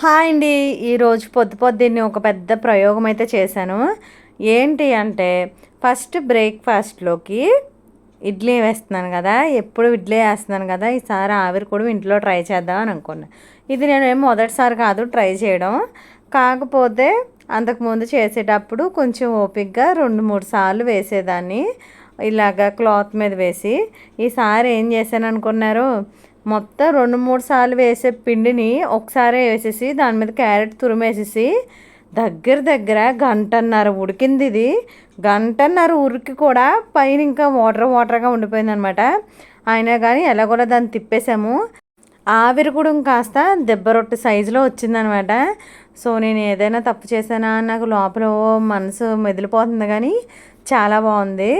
Hi అండి. ఈరోజు పొద్దు పొద్దున్నే ఒక పెద్ద ప్రయోగం అయితే చేశాను. ఏంటి అంటే ఫస్ట్ బ్రేక్ఫాస్ట్లోకి ఇడ్లీ వేస్తున్నాను కదా. ఎప్పుడు ఇడ్లీ వేస్తున్నాను కదా. ఈసారి ఆవిరి కూడా ఇంట్లో ట్రై చేద్దాం అని అనుకున్నా. ఇది నేను ఏం మొదటిసారి కాదు ట్రై చేయడం. కాకపోతే అంతకుముందు చేసేటప్పుడు కొంచెం ఓపిక్గా రెండు మూడు సార్లు వేసేదాన్ని. ఇలాగ క్లాత్ మీద వేసి. ఈసారి ఏం చేశాను అనుకున్నారు? మొత్తం రెండు మూడు సార్లు వేసే పిండిని ఒకసారి వేసేసి దాని మీద క్యారెట్ తురిమేసేసి దగ్గర దగ్గర గంటన్నర ఉడికింది ఇది. గంటన్నర ఉరికి కూడా పైన ఇంకా వాటర్ వాటర్గా ఉండిపోయింది అనమాట అయినా కానీ ఎలాగోలా దాన్ని తిప్పేసాము. ఆవిరి కూడా కాస్త దెబ్బ రొట్టె సైజులో వచ్చిందనమాట సో నేను ఏదైనా తప్పు చేశానా? నాకు లోపల మనసు మెదిలిపోతుంది కానీ చాలా బాగుంది.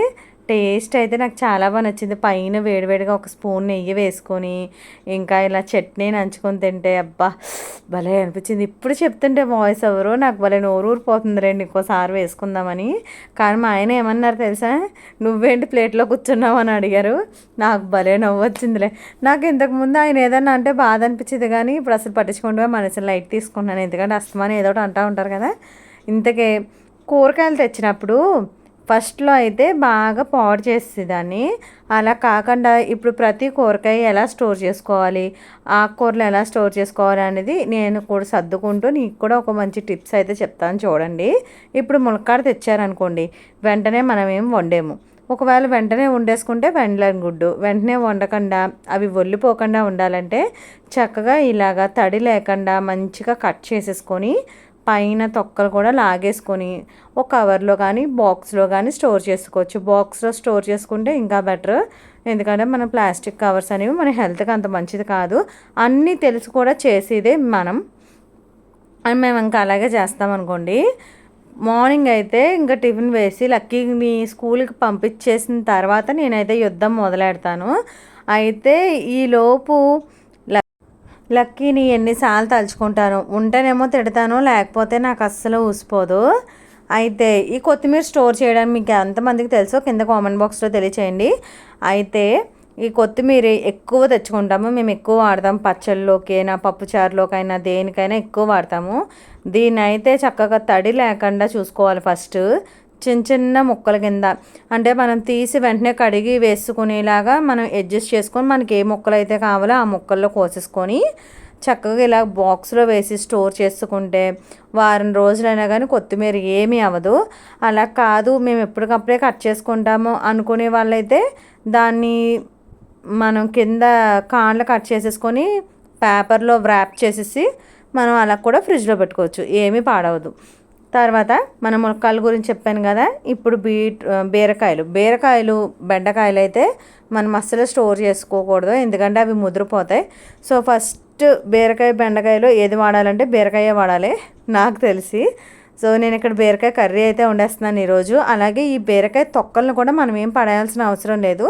టేస్ట్ అయితే నాకు చాలా బాగా నచ్చింది. పైన వేడివేడిగా ఒక స్పూన్ నెయ్యి వేసుకొని ఇంకా ఇలా చట్నీ నంచుకొని తింటే అబ్బా భలే అనిపించింది. ఇప్పుడు చెప్తుంటే వాయిస్ ఎవరు నాకు భలే నోరు ఊరిపోతుంది రండి ఇంకోసారి వేసుకుందామని. కానీ మా ఆయన ఏమన్నారు తెలుసా? నువ్వేంటి ప్లేట్లో కూర్చున్నావు అని అడిగారు. నాకు భలే నవ్వు వచ్చిందిలే నాకు ఇంతకుముందు ఆయన ఏదన్నా అంటే బాధ అనిపించింది కానీ ఇప్పుడు అసలు పట్టించుకుంటే మనసు లైట్ తీసుకున్నాను ఎందుకంటే అస్తమానం ఏదో ఒకటి అంటూ ఉంటారు కదా. ఇంతకే కూరగాయలు తెచ్చినప్పుడు ఫస్ట్లో అయితే బాగా పాడు చేసేదాన్ని. అలా కాకుండా ఇప్పుడు ప్రతి కూరగాయ ఎలా స్టోర్ చేసుకోవాలి ఆకుకూరలు ఎలా స్టోర్ చేసుకోవాలి అనేది నేను కూడా సర్దుకుంటూ నీకు కూడా ఒక మంచి టిప్స్ అయితే చెప్తాను చూడండి. ఇప్పుడు ములక్కాడ తెచ్చారనుకోండి వెంటనే మనం ఏం వండేము. ఒకవేళ వెంటనే వండేసుకుంటే వెండలేని గుడ్డు వెంటనే వండకుండా అవి ఒల్లిపోకుండా ఉండాలంటే చక్కగా ఇలాగా తడి లేకుండా మంచిగా కట్ చేసేసుకొని పైన తొక్కలు కూడా లాగేసుకొని ఒక కవర్లో కానీ బాక్స్లో కానీ స్టోర్ చేసుకోవచ్చు. బాక్స్లో స్టోర్ చేసుకుంటే ఇంకా బెటర్. ఎందుకంటే మన ప్లాస్టిక్ కవర్స్ అనేవి మన హెల్త్కి అంత మంచిది కాదు. అన్నీ తెలిసి కూడా చేసేదే మనం. అని మేము ఇంకా అలాగే చేస్తామనుకోండి మార్నింగ్ అయితే ఇంకా టిఫిన్ వేసి లక్కీని స్కూల్కి పంపించేసిన తర్వాత నేనైతే యుద్ధం మొదలెడతాను. అయితే ఈలోపు లక్కీని ఎన్నిసార్లు తలుచుకుంటాను. ఉంటేనేమో తిడతాను లేకపోతే నాకు అస్సలు ఊసిపోదు. అయితే ఈ కొత్తిమీర స్టోర్ చేయడానికి మీకు ఎంతమందికి తెలుసో కింద కామెంట్ బాక్స్లో తెలియచేయండి. అయితే ఈ కొత్తిమీర ఎక్కువ తెచ్చుకుంటాము. మేము ఎక్కువ వాడతాం పచ్చళ్ళలోకైనా పప్పుచారులోకైనా దేనికైనా ఎక్కువ వాడతాము. దీన్ని అయితే చక్కగా తడి లేకుండా చూసుకోవాలి ఫస్ట్. చిన్న చిన్న ముక్కల కింద. అంటే మనం తీసి వెంటనే కడిగి వేసుకునేలాగా మనం అడ్జస్ట్ చేసుకొని మనకి ఏ ముక్కలు అయితే కావాలో ఆ ముక్కల్లో కోసేసుకొని చక్కగా ఇలా బాక్స్లో వేసి స్టోర్ చేసుకుంటే వారం రోజులైనా కానీ కొత్తిమీర ఏమీ అవ్వదు. అలా కాదు మేము ఎప్పటికప్పుడే కట్ చేసుకుంటాము అనుకునే వాళ్ళైతే దాన్ని మనం కింద కాళ్ళు కట్ చేసేసుకొని పేపర్లో వ్రాప్ చేసేసి మనం అలా కూడా ఫ్రిడ్జ్లో పెట్టుకోవచ్చు. ఏమీ పాడవదు. తర్వాత మన మునక్కాయల గురించి చెప్పాను కదా ఇప్పుడు బీట్ బీరకాయలు. బీరకాయలు బెండకాయలు అయితే మనం అస్సలు స్టోర్ చేసుకోకూడదు ఎందుకంటే అవి ముదిరిపోతాయి. సో ఫస్ట్ బీరకాయ బెండకాయలు ఏది వాడాలంటే బీరకాయ వాడాలి నాకు తెలిసి. సో నేను ఇక్కడ బీరకాయ కర్రీ అయితే వండేస్తున్నాను ఈరోజు. అలాగే ఈ బీరకాయ తొక్కలను కూడా మనం ఏం పడేయాల్సిన అవసరం లేదు.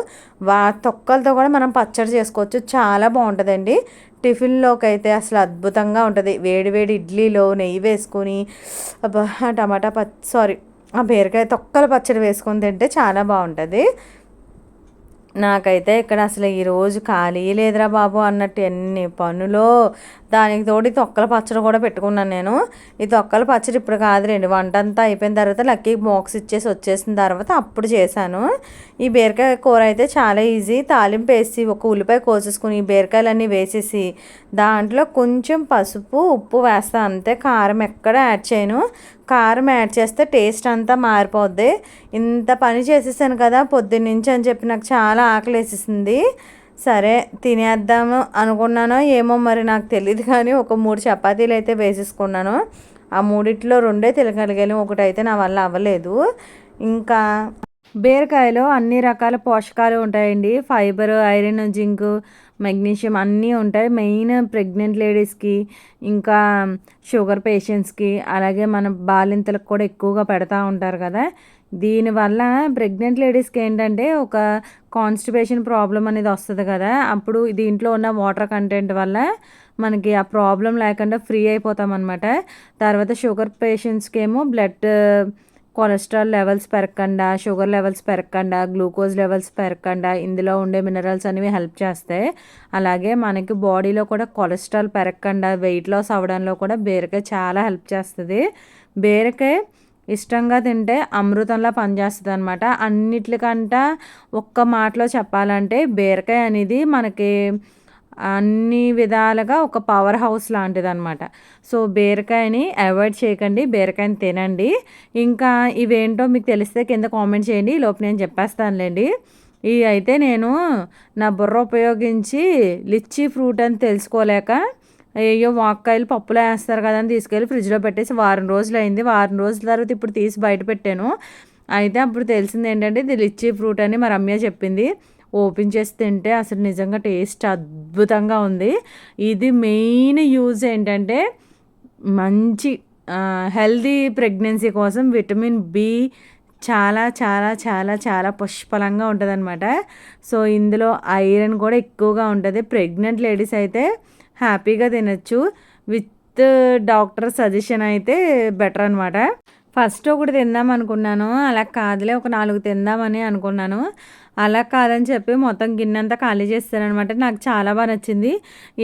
వా తొక్కలతో కూడా మనం పచ్చడి చేసుకోవచ్చు. చాలా బాగుంటుందండి. టిఫిన్లోకి అయితే అసలు అద్భుతంగా ఉంటుంది. వేడి వేడి ఇడ్లీలో నెయ్యి వేసుకొని టమాటా పచ్చ సారీ ఆ బీరకాయ తొక్కల పచ్చడి వేసుకొని తింటే చాలా బాగుంటుంది. నాకైతే ఇక్కడ అసలు ఈరోజు ఖాళీ లేదురా బాబు అన్నట్టు ఎన్ని పనులో దానికి తోడు తొక్కల పచ్చడి కూడా పెట్టుకున్నాను నేను. ఈ తొక్కల పచ్చడి ఇప్పుడు కాదులేండి వంట అంతా అయిపోయిన తర్వాత లక్కీ బాక్స్ ఇచ్చేసి వచ్చేసిన తర్వాత అప్పుడు చేశాను. ఈ బీరకాయ కూర అయితే చాలా ఈజీ. తాలింపు వేసి ఒక ఉల్లిపాయ కోసేసుకుని ఈ బీరకాయలన్నీ వేసేసి దాంట్లో కొంచెం పసుపు ఉప్పు వేస్తాను అంతే. కారం ఎక్కడ యాడ్ చేయను. కారం యాడ్ చేస్తే టేస్ట్ అంతా మారిపోద్ది. ఇంత పని చేసేసాను కదా పొద్దున్నుంచి అని చెప్పి నాకు చాలా ఆకలేసేసింది. సరే తినేద్దాము అనుకున్నానో ఏమో మరి నాకు తెలియదు కానీ ఒక మూడు చపాతీలు అయితే వేసేసుకున్నాను. ఆ మూడిట్లో రెండే తినగలిగాను ఒకటి అయితే నా వల్ల అవ్వలేదు. ఇంకా బీరకాయలో అన్ని రకాల పోషకాలు ఉంటాయండి. ఫైబర్ ఐరన్ జింక్ మెగ్నీషియం అన్నీ ఉంటాయి. మెయిన్ ప్రెగ్నెంట్ లేడీస్కి ఇంకా షుగర్ పేషెంట్స్కి అలాగే మన బాలింతలకు కూడా ఎక్కువగా పెడతా ఉంటారు కదా. దీనివల్ల ప్రెగ్నెంట్ లేడీస్కి ఏంటంటే ఒక కాన్స్టిపేషన్ ప్రాబ్లం అనేది వస్తుంది కదా. అప్పుడు దీంట్లో ఉన్న వాటర్ కంటెంట్ వల్ల మనకి ఆ ప్రాబ్లం లేకుండా ఫ్రీ అయిపోతాం అనమాట తర్వాత షుగర్ పేషెంట్స్కి ఏమో బ్లడ్ కొలెస్ట్రాల్ లెవెల్స్ పెరగకుండా షుగర్ లెవెల్స్ పెరగకుండా గ్లూకోజ్ లెవెల్స్ పెరగకుండా ఇందులో ఉండే మినరల్స్ అనేవి హెల్ప్ చేస్తాయి అలాగే మనకి బాడీలో కూడా కొలెస్ట్రాల్ పెరగకుండా వెయిట్ లాస్ అవ్వడంలో కూడా బీరకాయ చాలా హెల్ప్ చేస్తుంది. బీరకాయ ఇష్టంగా తింటే అమృతంలా పనిచేస్తుంది అనమాట అన్నిట్లకంట ఒక్క మాటలో చెప్పాలంటే బీరకాయ అనేది మనకి అన్ని విధాలుగా ఒక పవర్ హౌస్ లాంటిది అనమాట సో బీరకాయని అవాయిడ్ చేయకండి బీరకాయని తినండి. ఇంకా ఇవేంటో మీకు తెలిస్తే కింద కామెంట్ చేయండి లోపు నేను చెప్పేస్తానులేండి. ఇవి అయితే నేను నా బుర్ర ఉపయోగించి లిచ్చీ ఫ్రూట్ అని తెలుసుకోలేక అయ్యో వాక్కాయలు పప్పులో వేస్తారు కదా అని తీసుకెళ్ళి ఫ్రిడ్జ్లో పెట్టేసి వారం రోజులు అయింది వారం రోజుల తర్వాత ఇప్పుడు తీసి బయట పెట్టాను. అయితే అప్పుడు తెలిసింది ఏంటంటే ఇది లిచ్చీ ఫ్రూట్ అని మా రమ్య చెప్పింది. ఓపెన్ చేసి తింటే అసలు నిజంగా టేస్ట్ అద్భుతంగా ఉంది. ఇది మెయిన్ యూజ్ ఏంటంటే మంచి హెల్దీ ప్రెగ్నెన్సీ కోసం విటమిన్ బి చాలా చాలా చాలా చాలా పుష్పలంగా ఉంటుందన్నమాట. సో ఇందులో ఐరన్ కూడా ఎక్కువగా ఉంటుంది. ప్రెగ్నెంట్ లేడీస్ అయితే హ్యాపీగా తినచ్చు. విత్ డాక్టర్ సజెషన్ అయితే బెటర్ అనమాట ఫస్ట్ ఒకటి తిందాం అనుకున్నాను. అలా కాదులే ఒక నాలుగు తిందామని అనుకున్నాను. అలా కాదని చెప్పి మొత్తం గిన్నె అంతా ఖాళీ చేస్తారనమాట నాకు చాలా బాగా నచ్చింది.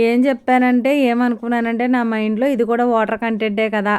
ఏం చెప్పానంటే ఏమనుకున్నానంటే నా మైండ్లో ఇది కూడా వాటర్ కంటెంటే కదా.